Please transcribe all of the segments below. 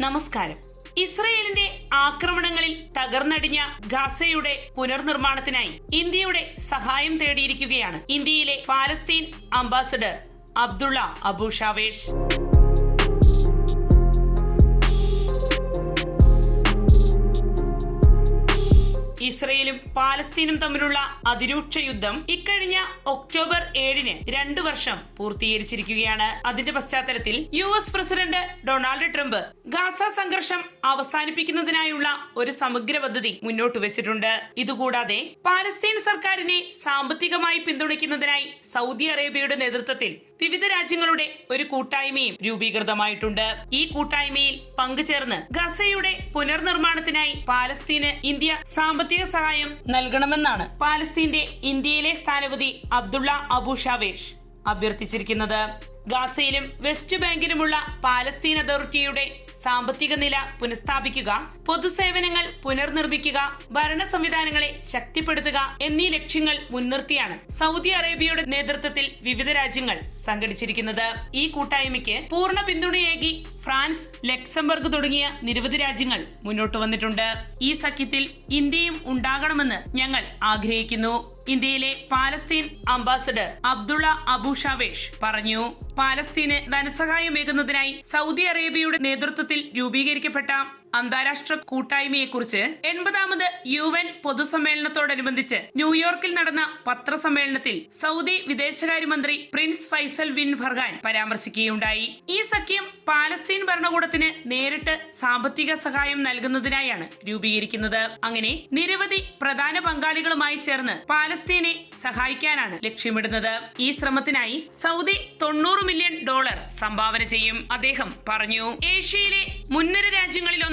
നമസ്കാരം. ഇസ്രയേലിന്റെ ആക്രമണങ്ങളിൽ തകർന്നടിഞ്ഞ ഗാസയുടെ പുനർനിർമ്മാണത്തിനായി ഇന്ത്യയുടെ സഹായം തേടിയിരിക്കുകയാണ് ഇന്ത്യയിലെ Palestine ambassador Abdullah Abu Shawesh. പാലസ്തീനും തമ്മിലുള്ള അതിരൂക്ഷ യുദ്ധം ഇക്കഴിഞ്ഞ ഒക്ടോബർ ഏഴിന് രണ്ടു വർഷം പൂർത്തീകരിച്ചിരിക്കുകയാണ്. അതിന്റെ പശ്ചാത്തലത്തിൽ U S president Donald Trump Gaza സംഘർഷം അവസാനിപ്പിക്കുന്നതിനായുള്ള ഒരു സമഗ്ര പദ്ധതി മുന്നോട്ട് വെച്ചിട്ടുണ്ട്. ഇതുകൂടാതെ പാലസ്തീൻ സർക്കാരിനെ സാമ്പത്തികമായി പിന്തുണയ്ക്കുന്നതിനായി സൗദി അറേബ്യയുടെ നേതൃത്വത്തിൽ വിവിധ രാജ്യങ്ങളുടെ ഒരു കൂട്ടായ്മയും രൂപീകൃതമായിട്ടുണ്ട്. ഈ കൂട്ടായ്മയിൽ പങ്കുചേർന്ന് ഗസയുടെ പുനർനിർമ്മാണത്തിനായി പാലസ്തീന് ഇന്ത്യ സാമ്പത്തിക സഹായം നൽകണമെന്നാണ് പാലസ്തീന്റെ ഇന്ത്യയിലെ സ്ഥാനപതി അബ്ദുള്ള അബു ഷാവേഷ് അഭ്യർത്ഥിച്ചിരിക്കുന്നത്. ഗാസയിലും വെസ്റ്റ് ബാങ്കിലുമുള്ള പാലസ്തീൻ അതോറിറ്റിയുടെ സാമ്പത്തിക നില പുനഃസ്ഥാപിക്കുക പൊതുസേവനങ്ങൾ പുനർനിർമ്മിക്കുക ഭരണ സംവിധാനങ്ങളെ ശക്തിപ്പെടുത്തുക എന്നീ ലക്ഷ്യങ്ങൾ മുൻനിർത്തിയാണ് സൗദി അറേബ്യയുടെ നേതൃത്വത്തിൽ വിവിധ രാജ്യങ്ങൾ സംഘടിച്ചിരിക്കുന്നത്. ഈ കൂട്ടായ്മയ്ക്ക് പൂർണ പിന്തുണയേകി ഫ്രാൻസ് ലക്സംബർഗ് തുടങ്ങിയ നിരവധി രാജ്യങ്ങൾ മുന്നോട്ട് വന്നിട്ടുണ്ട്. ഈ സഖ്യത്തിൽ ഇന്ത്യയും ഉണ്ടാകണമെന്ന് ഞങ്ങൾ ആഗ്രഹിക്കുന്നു. ഇന്ത്യയിലെ Palestine ambassador Abdullah Abu Shawesh പറഞ്ഞു. പാലസ്തീന് ധനസഹായമേകുന്നതിനായി സൗദി അറേബ്യയുടെ നേതൃത്വത്തിൽ രൂപീകരിക്കപ്പെട്ട അന്താരാഷ്ട്ര കൂട്ടായ്മയെക്കുറിച്ച് എൺപതാമത് യു എൻ പൊതുസമ്മേളനത്തോടനുബന്ധിച്ച് ന്യൂയോർക്കിൽ നടന്ന പത്രസമ്മേളനത്തിൽ സൗദി വിദേശകാര്യമന്ത്രി പ്രിൻസ് ഫൈസൽ ബിൻ ഫർഗാൻ പരാമർശിക്കുകയുണ്ടായി. ഈ സഖ്യം പാലസ്തീൻ ഭരണകൂടത്തിന് നേരിട്ട് സാമ്പത്തിക സഹായം നൽകുന്നതിനായാണ് രൂപീകരിക്കുന്നത്. അങ്ങനെ നിരവധി പ്രധാന പങ്കാളികളുമായി ചേർന്ന് പാലസ്തീനെ സഹായിക്കാനാണ് ലക്ഷ്യമിടുന്നത്. ഈ ശ്രമത്തിനായി സൗദി തൊണ്ണൂറ് മില്യൺ ഡോളർ സംഭാവന ചെയ്യും. അദ്ദേഹം പറഞ്ഞു ഏഷ്യയിലെ മുൻനിര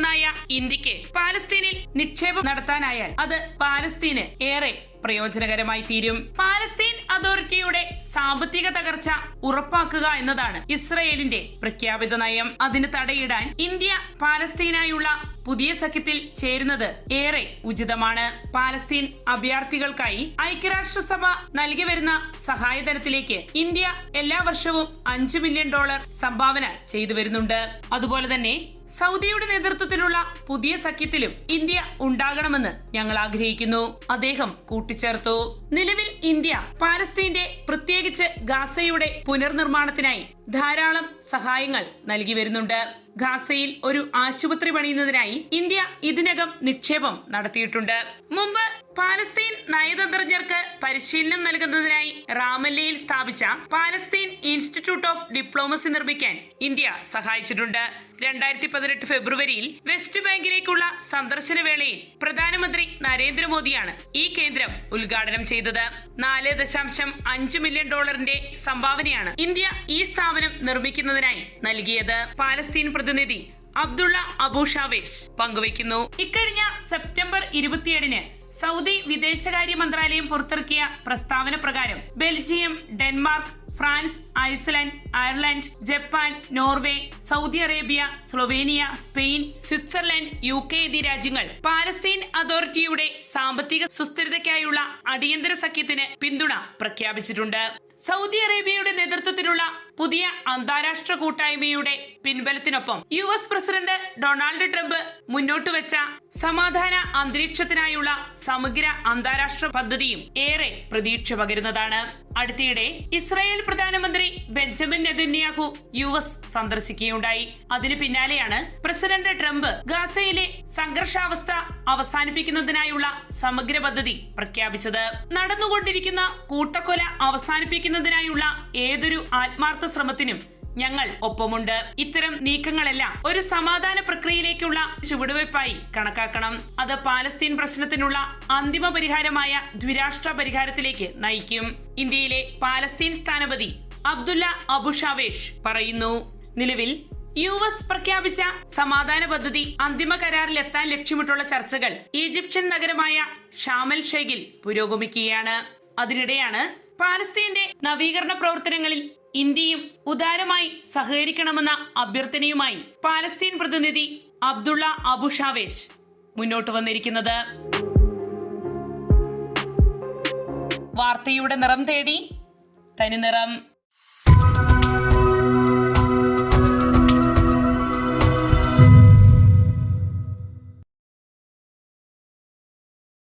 രാജ്യങ്ങളിലൊന്നായ ഇന്ത്യയ്ക്ക് പാലസ്തീനിൽ നിക്ഷേപം നടത്താനായാൽ അത് പാലസ്തീന് ഏറെ പ്രയോജനകരമായി തീരും. പാലസ്തീൻ അതോറിറ്റിയുടെ സാമ്പത്തിക തകർച്ച ഉറപ്പാക്കുക എന്നതാണ് ഇസ്രയേലിന്റെ പ്രഖ്യാപിത നയം. അതിന് തടയിടാൻ ഇന്ത്യ പാലസ്തീനായുള്ള പുതിയ സഖ്യത്തിൽ ചേരുന്നത് ഏറെ ഉചിതമാണ്. പാലസ്തീൻ അഭയാർത്ഥികൾക്കായി ഐക്യരാഷ്ട്രസഭ നൽകി വരുന്ന സഹായധനത്തിലേക്ക് ഇന്ത്യ എല്ലാ വർഷവും അഞ്ച് മില്യൺ ഡോളർ സംഭാവന ചെയ്തു വരുന്നുണ്ട്. അതുപോലെ തന്നെ സൗദിയുടെ നേതൃത്വത്തിലുള്ള പുതിയ സഖ്യത്തിലും ഇന്ത്യ ഉണ്ടാകണമെന്ന് ഞങ്ങൾ ആഗ്രഹിക്കുന്നു. അദ്ദേഹം കൂട്ടിച്ചേർത്തു നിലവിൽ ഇന്ത്യ പാലസ്തീന്റെ പ്രത്യേകിച്ച് ഗാസയുടെ പുനർനിർമ്മാണത്തിനായി ധാരാളം സഹായങ്ങൾ നൽകി വരുന്നുണ്ട്. ഗാസയിൽ ഒരു ആശുപത്രി പണിയുന്നതിനായി ഇന്ത്യ ഇതിനകം നിക്ഷേപം നടത്തിയിട്ടുണ്ട്. മുമ്പ് പാലസ്തീൻ നയതന്ത്രജ്ഞർക്ക് പരിശീലനം നൽകുന്നതിനായി റാമല്ലയിൽ സ്ഥാപിച്ച പാലസ്തീൻ ഇൻസ്റ്റിറ്റ്യൂട്ട് ഓഫ് ഡിപ്ലോമസി നിർമ്മിക്കാൻ ഇന്ത്യ സഹായിച്ചിട്ടുണ്ട്. രണ്ടായിരത്തി പതിനെട്ട് ഫെബ്രുവരിയിൽ വെസ്റ്റ് ബാങ്കിലേക്കുള്ള സന്ദർശന വേളയിൽ പ്രധാനമന്ത്രി നരേന്ദ്രമോദിയാണ് ഈ കേന്ദ്രം ഉദ്ഘാടനം ചെയ്തത്. നാല് ദശാംശം അഞ്ച് മില്യൺ ഡോളറിന്റെ സംഭാവനയാണ് ഇന്ത്യ ഈ സ്ഥാപനം നിർമ്മിക്കുന്നതിനായി നൽകിയത് പാലസ്തീൻ പ്രതിനിധി അബ്ദുള്ള അബൂഷാവേഷ് പങ്കുവയ്ക്കുന്നു. ഇക്കഴിഞ്ഞ സെപ്റ്റംബർ ഇരുപത്തിയേഴിന് സൗദി വിദേശകാര്യ മന്ത്രാലയം പുറത്തിറക്കിയ പ്രസ്താവന പ്രകാരം Belgium Denmark France Iceland Ireland Japan Norway Saudi Arabia Slovenia Spain Switzerland U K എന്നീ രാജ്യങ്ങൾ പാലസ്തീൻ അതോറിറ്റിയുടെ സാമ്പത്തിക സുസ്ഥിരതയ്ക്കായുള്ള അടിയന്തര സഖ്യത്തിന് പിന്തുണ പ്രഖ്യാപിച്ചിട്ടുണ്ട്. സൗദി അറേബ്യയുടെ നേതൃത്വത്തിലുള്ള പുതിയ അന്താരാഷ്ട്ര കൂട്ടായ്മയുടെ പിൻബലത്തിനൊപ്പം U S president Donald Trump മുന്നോട്ട് വെച്ച സമാധാന അന്തരീക്ഷത്തിനായുള്ള സമഗ്ര അന്താരാഷ്ട്ര പദ്ധതിയും ഏറെ പ്രതീക്ഷ പകരുന്നതാണ്. അടുത്തിടെ ഇസ്രായേൽ പ്രധാനമന്ത്രി ബെഞ്ചമിൻ നെതന്യാഹു യു എസ് സന്ദർശിക്കുകയുണ്ടായി. അതിനു പിന്നാലെയാണ് പ്രസിഡന്റ് ട്രംപ് ഗാസയിലെ സംഘർഷാവസ്ഥ അവസാനിപ്പിക്കുന്നതിനായുള്ള സമഗ്ര പദ്ധതി പ്രഖ്യാപിച്ചത്. നടന്നുകൊണ്ടിരിക്കുന്ന കൂട്ടക്കൊല അവസാനിപ്പിക്കുന്നതിനായുള്ള ഏതൊരു ആത്മാർത്ഥ ശ്രമത്തിനും ഞങ്ങൾ ഒപ്പമുണ്ട്. ഇത്തരം നീക്കങ്ങളെല്ലാം ഒരു സമാധാന പ്രക്രിയയിലേക്കുള്ള ചുവടുവയ്പായി കണക്കാക്കണം. അത് പാലസ്തീൻ പ്രശ്നത്തിനുള്ള അന്തിമ പരിഹാരമായ ദ്വിരാഷ്ട്ര പരിഹാരത്തിലേക്ക് നയിക്കും. ഇന്ത്യയിലെ പാലസ്തീൻ സ്ഥാനപതി അബ്ദുല്ല അബുഷാവേഷ് പറയുന്നു നിലവിൽ യു എസ് പ്രഖ്യാപിച്ച സമാധാന പദ്ധതി അന്തിമ കരാറിലെത്താൻ ലക്ഷ്യമിട്ടുള്ള ചർച്ചകൾ ഈജിപ്ഷ്യൻ നഗരമായ ഷാമൽ ഷെയ്ഖിൽ പുരോഗമിക്കുകയാണ്. അതിനിടെയാണ് പാലസ്തീന്റെ നവീകരണ പ്രവർത്തനങ്ങളിൽ ഇന്ത്യയും ഉദാരമായി സഹകരിക്കണമെന്ന അഭ്യർത്ഥനയുമായി പാലസ്തീൻ പ്രതിനിധി അബ്ദുള്ള അബുഷാവേഷ് മുന്നോട്ട് വന്നിരിക്കുന്നത്. വാർത്തയുടെ നിറം തേടി തനിനിറം